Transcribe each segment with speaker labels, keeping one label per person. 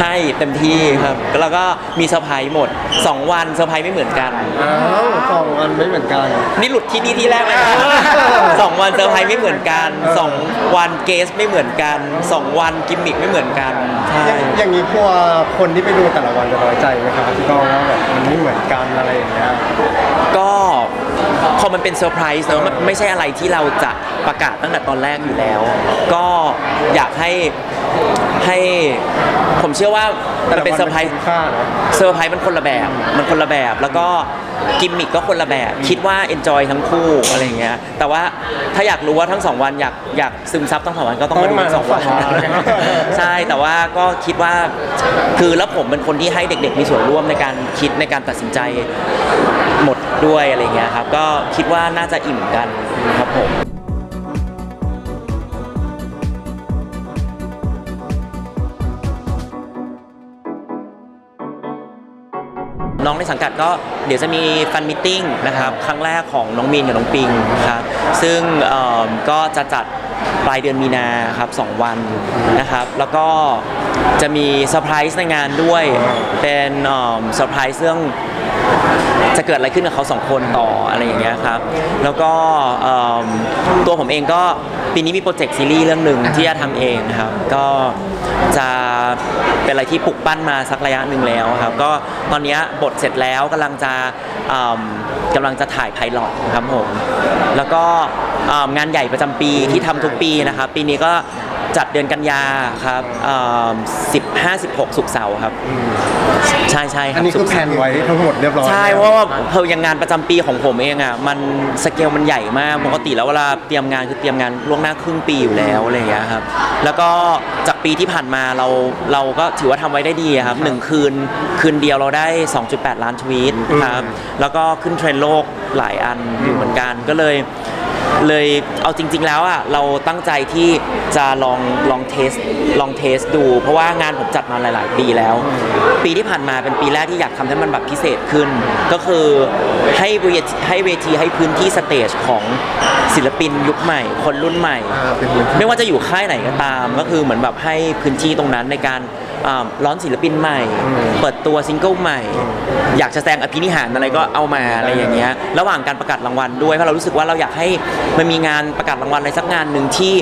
Speaker 1: ให้เต็มที่ครับแล้วก็มีเซอร์ไพรส์หมด 2 วันเซอร์ไพรส์ไม่เหมือนกัน
Speaker 2: อ้าวสองอันไม่เหมือนกัน
Speaker 1: นี่หลุดที่นี่ที่แรกเลยนะสองวันเซอร์ไพรส์ไม่เหมือนกันสองวันเกสไม่เหมือนกันสองวันกิมมิกไม่เหมือนกันใช่
Speaker 2: อย่างอย่างนี้พวกคนที่ไปดูแต่ละวันจะน้อยใจไหมครับพี่ก้องว่าแบบมันไม่เหมือนกันอะไรอย่างเงี้ย
Speaker 1: ก็พอมันเป็นเซอร์ไพรส์เนอะมันไม่ใช่อะไรที่เราจะประกาศตั้งแต่ตอนแรกอยู่แล้ว ก็อยากให้ ให้ผมเชื่อว่ามันเป็นเซอร์ไพรส์
Speaker 2: แต่ละวันมันคุ้มค่าเนอะ
Speaker 1: เซอร์ไพรส์มันคนละแบบ มันคนละแบบ แล้วก็กิมมิกก็คนละแบบ คิดว่าเอนจอยทั้งคู่อะไรอย่างเงี้ย แต่ว่าถ้าอยากรู้ว่าทั้งสองวันอยากอยากซึมซับทั้งสองวันก็ต้องมาดูทั้งสองวัน
Speaker 2: ต้องมาทั้งสองวัน
Speaker 1: ใช่ แต่ว่าก็คิดว่า คือแล้วผมเป็นคนที่ให้เด็กๆ มีส่วนร่วมในการคิดในการตัดสินใจหมดด้วยอะไรเงี้ยครับ ก็คิดว่าน่าจะอิ่มกันครับผม น้องในสังกัดก็เดี๋ยวจะมีฟันมิทติ้งนะครับครั้งแรกของน้องมีนกับน้องปิงครับซึ่งก็จะจัดปลายเดือนมีนาครับสองวันนะครับแล้วก็จะมีเซอร์ไพรส์ในงานด้วย เป็นเซอร์ไพรส์เรื่องจะเกิดอะไรขึ้นกับเขาสองคนต่ออะไรอย่างเงี้ยครับ แล้วก็ตัวผมเองก็ ปีนี้มีโปรเจกต์ซีรีส์เรื่องหนึ่งที่จะทำเองนะครับ ก็จะเป็นอะไรที่ปลุกปั้นมาสักระยะหนึ่งแล้วครับ ก็ตอนเนี้ยบทเสร็จแล้วกำลังจะเอิ่มกำลังจะถ่ายไพลอตครับผม แล้วก็เอิ่มงานใหญ่ประจำปีที่ทำทุกปีนะครับ ปีนี้ก็ จัดเดือนกันยาครับสิบห้าสิบหกศุกร์เสาร์ครับ ใช่ใช่ค
Speaker 2: อั
Speaker 1: รั
Speaker 2: น
Speaker 1: บ
Speaker 2: นี้คือแพลนไว้ทั้งหมดเรียบร้อย
Speaker 1: ใช่
Speaker 2: แล้ว
Speaker 1: เพราะว่าเพอยังงานประจำปีของผมเองอะมันสเกลมันใหญ่มากปกติแล้วเวลาเตรียมงานคือเตรียมงานล่วงหน้าครึ่งปีอยู่แล้วอะไรอย่างเงี้ยครับแล้วก็จากปีที่ผ่านมาเราเราก็ถือว่าทำไว้ได้ดีอะครับหนึ่งคืนคืนเดียวเราได้ 2.8 ล้านทวีตครับแล้วก็ขึ้นเทรนด์โลกหลายอันอยู่เหมือนกันก็เลย เลยเอาจริง ๆ แล้วอะเราตั้งใจที่จะลองลองเทสลองเทสดู เพราะว่างานผมจัดมาหลาย ๆ ปีแล้ว ปีที่ผ่านมาเป็นปีแรกที่อยากทำให้มันแบบพิเศษขึ้น ก็คือให้เวทีให้เวทีให้พื้นที่สเตจของศิลปินยุคใหม่ คนรุ่นใหม่
Speaker 2: อ่าเป็นพื้นที่
Speaker 1: ไม่ว่าจะอยู่ค่ายไหนก็ตาม ก็คือเหมือนแบบให้พื้นที่ตรงนั้นในการ อ่าร้อนศิลปินใหม่ เปิดตัวซิงเกิลใหม่ อยากจะแสดงอภินิหารอะไรก็เอามาอะไรอย่างเงี้ยระหว่างการประกาศรางวัลด้วยเพราะเรารู้สึกว่าเราอยากให้มันมีงานประกาศรางวัลอะไรสักงานหนึ่งที่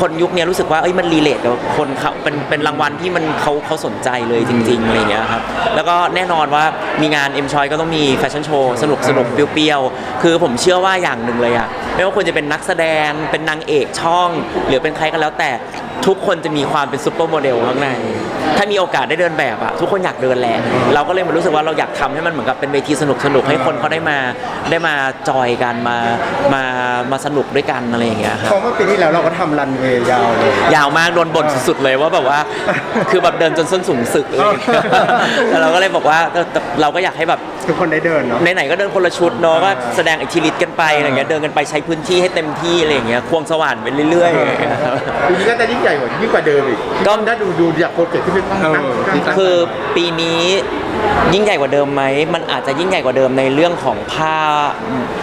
Speaker 1: คนยุคนี้รู้สึกว่าเอ้ยมันรีเลทกับคนเขาเป็นเป็นรางวัลที่มันเขาเขาสนใจเลยจริงๆอะไรอย่างเงี้ยครับแล้วก็แน่นอนว่ามีงาน M Choice ก็ต้องมีแฟชั่นโชว์สนุกสนุกเปรี้ยวๆคือผมเชื่อว่าอย่างหนึ่งเลยอะ ไม่ว่าคุณจะเป็นนักแสดง เป็นนางเอกช่อง หรือเป็นใครก็แล้วแต่ทุกคนจะมีความเป็นซุปเปอร์โมเดลข้างใน ถ้ามีโอกาสได้เดินแบบอะทุกคนอยากเดินแหละ เราก็เลยมารู้สึกว่าเราอยากทำให้มันเหมือนกับเป็นเวทีสนุกสนุกๆให้คนเขาได้มาได้มาจอยกันมามามาสนุกด้วยกันอะไรอย่างเงี้ยครับ
Speaker 2: เพราะเมื่อปีที่แล้วเราก็ทำรันเวย์ยาวเลย
Speaker 1: ยาวมากโดนบ่นสุดๆเลยว่าแบบว่า คือแบบเดินจนส้นสูงสึกเลยแล้วเราก็เลยบอกว่าเออแต่เราก็อยากให้แบบ
Speaker 2: ทุกคนได้เดินเนาะ
Speaker 1: ไหนๆก็เดินคนละชุดเนาะก็แสดงอิทธิฤทธิ์กันไปอะไรอย่างเงี้ยเดินกันไปใช้พื้นที่ให้เต็มที่อะไรอย่างเงี้ยควงสว่านไปเรื่อยๆ
Speaker 3: ปีนี้ก็จะยิ่งใหญ่กว่ายิ่งกว่าเดิมอีก
Speaker 1: ก็
Speaker 3: ถ้าดูดูจากโปรเจกต์ที่เป็นตั้งตั้งตั้ง
Speaker 1: คือปีนี้ยิ่งใหญ่กว่าเดิมไหม มันอาจจะยิ่งใหญ่กว่าเดิมในเรื่องของผ้า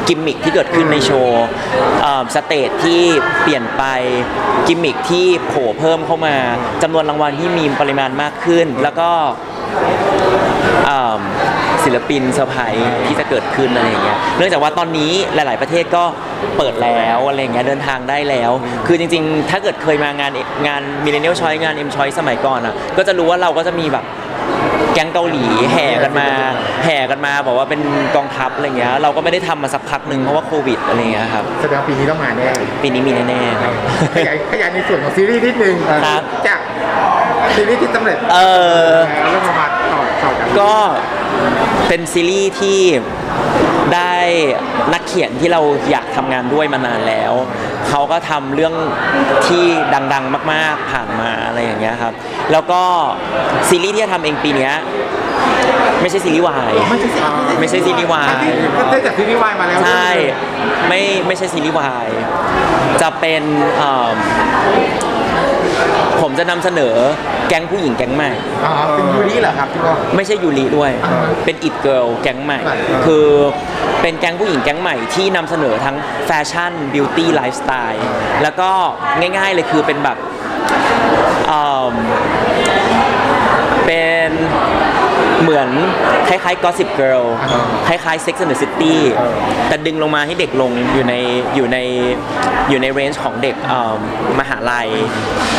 Speaker 1: กิมมิคที่เกิดขึ้นในโชว์เอ่อสเตจที่เปลี่ยนไปกิมมิคที่โผล่เพิ่มเข้ามาจำนวนรางวัลที่มีปริมาณมากขึ้น แล้วก็เอิ่มศิลปินเซอร์ไพรส์ที่จะเกิดขึ้นอะไรอย่างเงี้ยเนื่องจากว่าตอนนี้หลาย ๆ ประเทศก็ เปิดแล้วอะไรอย่างเงี้ยเดินทางได้แล้ว คือจริงๆ ถ้าเกิดเคยมางานงานมิเลเนียลชอยงานเอ็มชอยสมัยก่อนอะก็จะรู้ว่าเราก็จะมีแบบแก๊งเกาหลีแห่กันมา แห่กันมาบอกว่าเป็นกองทัพอะไรเงี้ยเราก็ไม่ได้ทำมาสักพักหนึ่งเพราะว่าโควิดอะไรเงี้ยครับ
Speaker 3: แสดงปีนี้ต้องมาแน่
Speaker 1: ปีนี้มีแน่ๆครับ
Speaker 3: ขยายขยายในส่วนของซีรีส์นิดนึง
Speaker 1: ครับ
Speaker 3: จากซีรีส์ที่สำเร็จ
Speaker 1: เออ
Speaker 3: แล้วก็มาต่อต่อจา ก
Speaker 1: ก็เป็นซีรีส์ที่ได้นักเขียนที่เราอยากทำงานด้วยมานานแล้ว เขาก็ทำเรื่องที่ดังๆมากๆผ่านมาอะไรอย่างเงี้ยครับ แล้วก็ซีรีส์ที่จะทำเองปีเนี้ยไม่ใช่ซีรีส์วาย
Speaker 3: ไม่ใช่ซีรีส์
Speaker 1: ไม่ใช่ซีรีส์วาย
Speaker 3: ก็ได้จากซีรีส์วายมาแล้ว
Speaker 1: ใช่ ไม่ไม่ใช่ซีรีส์วาย จะเป็นเอิ่ม ผมจะนำเสนอแก๊งผู้หญิงแก๊งใหม่
Speaker 3: อ๋อเป็นยูริเหรอครับพี่บอล
Speaker 1: ไม่ใช่ยูริด้วยเป็นอิดเกิลแก๊งใหม่
Speaker 3: อ่า
Speaker 1: คือเป็นแก๊งผู้หญิงแก๊งใหม่ที่นำเสนอทั้งแฟชั่น บิวตี้ไลฟ์สไตล์ แล้วก็ง่ายๆเลยคือเป็นแบบเอิ่ม เหมือนคล้ายๆ Gossip Girl คล้ายๆ Sex and the City แต่ดึงลงมาให้เด็กลงอยู่ในอยู่ในอยู่ในเรนจ์ของเด็กมหาลัย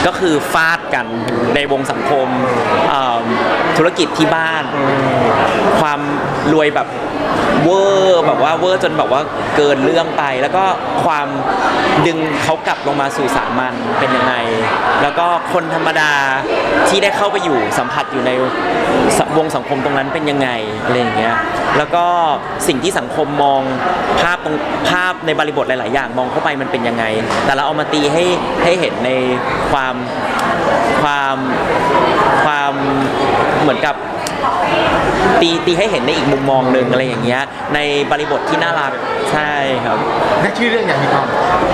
Speaker 1: ก็คือฟาดกันในวงสังคมธุรกิจที่บ้าน ความรวยแบบเวอร์แบบว่าเวอร์จนแบบว่า เกินเรื่องไป แล้วก็ความดึงเขากลับลงมาสู่สามัญเป็นยังไง แล้วก็คนธรรมดาที่ได้เข้าไปอยู่สัมผัสอยู่ในวงสังคมตรงนั้นเป็นยังไงอะไรอย่างเงี้ยแล้วก็สิ่งที่สังคมมองภาพตรงภาพในบริบทหลาย ๆ อย่างมองเข้าไปมันเป็นยังไง แต่เราเอามาตีให้ให้เห็นในความความความเหมือนกับตีตีให้เห็นในอีกมุมมองหนึ่งอะไรอย่างเงี้ยในบริบทที่น่ารัก ใช่ครับ
Speaker 3: นักชื่อเรื่องอย่างพี่ก้อง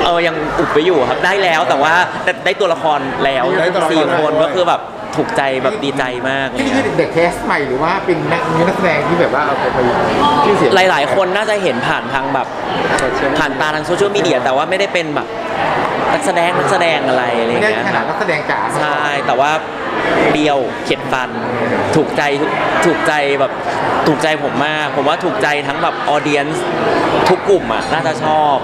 Speaker 1: เออยังอุบไปอยู่ครับได้แล้วแต่ว่าแต่ได้ตัวละครแล้ว
Speaker 2: ได้ตัวละคร
Speaker 1: สี่คน
Speaker 2: แล้วด้วย
Speaker 1: ก็คือแบบถูกใจแบบดีใจมากอะไร
Speaker 3: นี่
Speaker 1: เงี้ย
Speaker 3: คือเด็กแคสใหม่หรือว่าเป็นนักนักแสดงที่แบบว่าเอาไปไปชื่อเสียง
Speaker 1: หลาย ๆ คนน่าจะเห็นผ่านทางแบบ ผ่านตาทางโซเชียลมีเดียแต่ว่าไม่ได้เป็นแบบนักแสดงนักแสดงอะไรอะไร
Speaker 3: ไม่ได้
Speaker 1: เงี้ย
Speaker 3: ข
Speaker 1: ค
Speaker 3: นา
Speaker 1: รั
Speaker 3: ด
Speaker 1: บ
Speaker 3: นักแสดงจ๋า
Speaker 1: ใช่แต่ว่า เดียวเข็ดฟัน ถูกใจถูกใจแบบถูกใจผมมาก ผมว่าถูกใจทั้งแบบออเดียนทุกกลุ่มอะน่าจะชอบ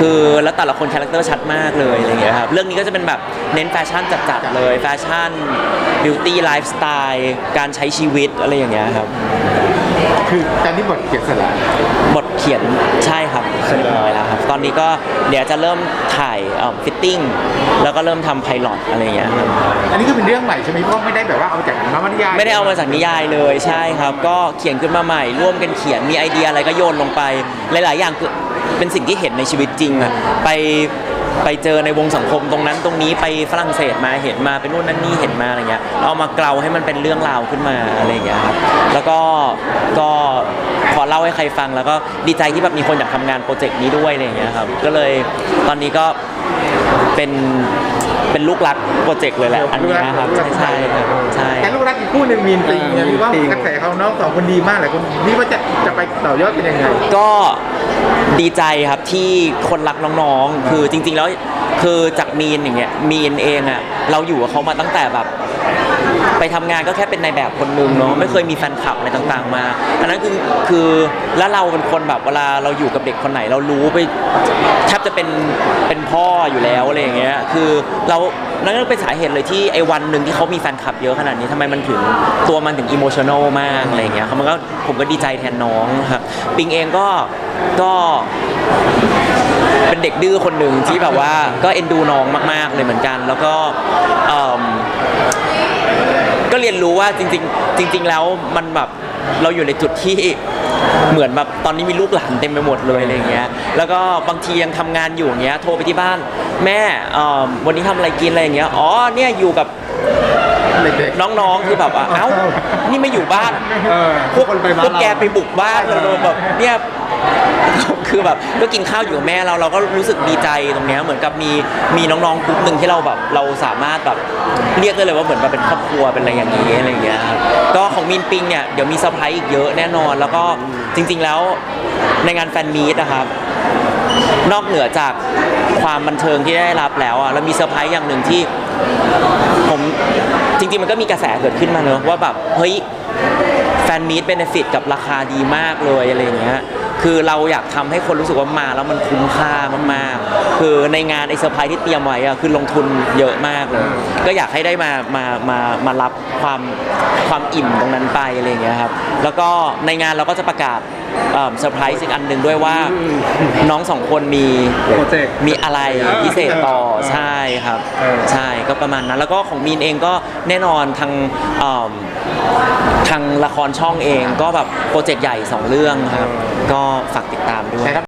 Speaker 1: คือแล้วแต่ละคนคาแรคเตอร์ชัดมากเลยอะไรอย่างเงี้ยครับเรื่องนี้ก็จะเป็นแบบเน้นแฟชั่นจัดๆเลยแฟชั่นบิวตี้ไลฟ์สไตล์การใช้ชีวิตอะไรอย่างเงี้ยครับ
Speaker 3: คือตอนนี้บทเขียนเสร็จแล้ว
Speaker 1: บทเขียนใช่ครับเสร็จเรียบร้อยแล้วครับ ตอนนี้ก็เดี๋ยวจะเริ่มถ่ายฟิตติ้งแล้วก็เริ่มทำไพลอตอะไรอย่างเงี้ยครับ
Speaker 3: อันนี้ก็เป็นเรื่องใหม่ใช่ไหมเพราะไม่ได้แบบว่าเอาจากนวนิยาย
Speaker 1: ไม่ได้เอามาจากนิยายเลยใช่ครับ ก็เขียนขึ้นมาใหม่ ร่วมกันเขียนมีไอเดียอะไรก็โยนลงไป หลาย ๆ อย่างคือเป็นสิ่งที่เห็นในชีวิตจริงอะไป ไปเจอในวงสังคมตรงนั้นตรงนี้ไปฝรั่งเศสมาเห็นมาไปนู่นนั่นนี่เห็นมาอะไรเงี้ยเอามาเกลาให้มันเป็นเรื่องราวขึ้นมาอะไรอย่างเงี้ยครับแล้วก็ก็พอเล่าให้ใครฟังแล้วก็ดีใจที่แบบมีคนอยากทำงานโปรเจกต์นี้ด้วยอะไรอย่างเงี้ยครับก็เลยตอนนี้ก็เป็นเป็นลูกรักโปรเจกต์เลยแหละอันนี้นะครับใช่ใช่ครับใช่
Speaker 3: แต่ลูกรักอีกคู่หนึ่งมีนติงเนี่ย
Speaker 2: เออ
Speaker 3: พี่ว่า
Speaker 2: มีนติง
Speaker 3: กระแสเขาน้องสองคนดีมากเลยคุณนี่ว่าจะจะไปต่อยอดเป็นยังไง
Speaker 1: ก็ ดีใจครับที่คนรักน้องๆ คือจริงๆแล้วคือจากมีนอย่างเงี้ยมีนเองอะเราอยู่กับเขามาตั้งแต่แบบ ไปทำงานก็แค่เป็นในายแบบคนนึงเนาะไม่เคยมีแฟนคลับอะไรต่างๆมา อันนั้นคือคือแล้วเราเป็นคนแบบเวลาเราอยู่กับเด็กคนไหน เรารู้ไปแทบจะเป็นเป็นพ่ออยู่แล้วอะไรอย่างเงี้ยคือเรานั่นก็เป็นสาเหตุเลยที่ไอ้วันหนึ่งที่เขามีแฟนคลับเยอะขนาดนี้ทำไมมันถึงตัวมันถึงอิโมชันอลมากอะไรอย่างเงี้ยครับมันก็ผมก็ดีใจแทนน้องครับปิงเองก็ ก็เป็นเด็กดื้อคนหนึ่งที่แบบว่าก็เอ็นดูน้องมาก ๆ เลยเหมือนกัน แล้วก็เอิ่มก็เรียนรู้ว่าจริงๆจริง ๆ แล้วมันแบบเราอยู่ในจุดที่เหมือนแบบตอนนี้มีลูกหลานเต็มไปหมดเลยอะไรอย่างเงี้ย แล้วก็บางทียังทำงานอยู่อย่างเงี้ยโทรไปที่บ้าน แม่เอิ่มวันนี้ทำอะไรกินอะไรอย่างเงี้ยอ๋อเนี่ยอยู่กับ
Speaker 3: เด็กๆ
Speaker 1: น้องๆคือแบบว่าเอ้านี่ไม่อยู่บ้าน
Speaker 2: เออ
Speaker 1: พวก
Speaker 2: คนไปบ้าน
Speaker 1: พวกแก
Speaker 2: เรา
Speaker 1: ไปบุกบ้านเราโดนแบบเนี่ย คือแบบก็กินข้าวอยู่กับแม่เราเราก็รู้สึกดีใจตรงเนี้ยเหมือนกับมีมีน้องๆกลุ่มหนึ่งที่เราแบบเราสามารถแบบเรียกได้เลยว่าเหมือนแบบเป็นครอบครัวเป็นอะไรอย่างนี้อะไรอย่างเงี้ยครับก็ของมินปิงเนี่ยเดี๋ยวมีเซอร์ไพรส์อีกเยอะแน่นอน แล้วก็จริง ๆแล้วในงานแฟนมีตนะครับ นอกเหนือจากความบันเทิงที่ได้รับแล้วอะเรามีเซอร์ไพรส์อย่างหนึ่งที่ ผมจริงๆมันก็มีกระแสเกิดขึ้นมาเนอะว่าแบบ เฮ้ย แฟนมีดเบนฟิตกับราคาดีมากเลยอะไรอย่างเงี้ย คือเราอยากทำให้คนรู้สึกว่ามาแล้วมันคุ้มค่ามากๆ คือในงานไอเซอร์ไพรส์ที่เตรียมไว้อะคือลงทุนเยอะมากเลย ก็อยากให้ได้มามามามารับความความอิ่มตรงนั้นไปอะไรอย่างเงี้ยครับแล้วก็ในงานเราก็จะประกาศเซอร์ไพรส์อีกอันหนึ่งด้วยว่าน้องสองคนมี
Speaker 2: โปรเจกต์
Speaker 1: มีอะไรพิเศษต่อใช่ครับ
Speaker 2: เออ
Speaker 1: ใช่ก็ประมาณนั้นแล้วก็ของมีนเองก็แน่นอนทางเอิ่มทางละครช่องเองก็แบบโปรเจกต์ใหญ่ 2 เรื่องครับ ก็ฝากติดตามด้วย
Speaker 3: แต่รับ